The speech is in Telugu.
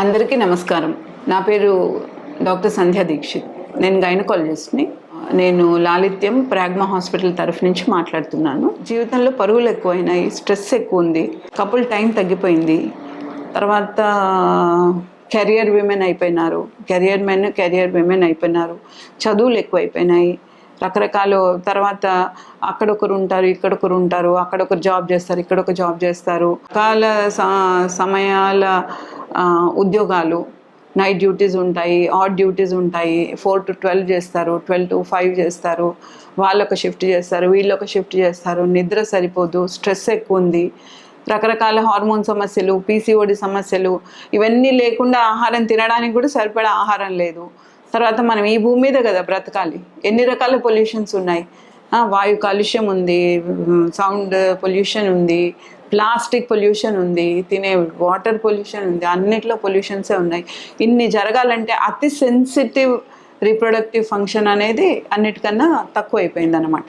అందరికీ నమస్కారం. నా పేరు డాక్టర్ సంధ్యా దీక్షిత్. నేను గైనకాలజిస్ట్ని. నేను లాలిత్యం ప్రాగ్మా హాస్పిటల్ తరఫు నుంచి మాట్లాడుతున్నాను. జీవితంలో పరుగులు ఎక్కువైనాయి స్ట్రెస్ ఎక్కువ ఉంది కపుల్ టైం తగ్గిపోయింది. తర్వాత కెరియర్ విమెన్ అయిపోయినారు. కెరియర్ మెన్ కెరియర్ విమెన్ అయిపోయినారు. చదువులు ఎక్కువైపోయినాయి. రకరకాల తర్వాత అక్కడొకరు ఉంటారు ఇక్కడొకరు ఉంటారు అక్కడొకరు జాబ్ చేస్తారు ఇక్కడొక జాబ్ చేస్తారు. రకాల సమయాల ఉద్యోగాలు. నైట్ డ్యూటీస్ ఉంటాయి ఆడ్ డ్యూటీస్ ఉంటాయి. ఫోర్ టు ట్వెల్వ్ చేస్తారు ట్వెల్వ్ టు ఫైవ్ చేస్తారు. వాళ్ళొక షిఫ్ట్ చేస్తారు వీళ్ళొక షిఫ్ట్ చేస్తారు. నిద్ర సరిపోదు స్ట్రెస్ ఎక్కువ ఉంది రకరకాల హార్మోన్ సమస్యలు పీసీఓడి సమస్యలు ఇవన్నీ లేకుండా ఆహారం తినడానికి కూడా సరిపడా ఆహారం లేదు. తర్వాత మనం ఈ భూమి మీద కదా బ్రతకాలి. ఎన్ని రకాల పొల్యూషన్స్ ఉన్నాయి? వాయు కాలుష్యం ఉంది సౌండ్ పొల్యూషన్ ఉంది ప్లాస్టిక్ పొల్యూషన్ ఉంది తినే వాటర్ పొల్యూషన్ ఉంది అన్నిట్లో పొల్యూషన్సే ఉన్నాయి. ఇన్ని జరగాలంటే అతి సెన్సిటివ్ రీప్రొడక్టివ్ ఫంక్షన్ అనేది అన్నిటికన్నా తక్కువ అయిపోయింది అనమాట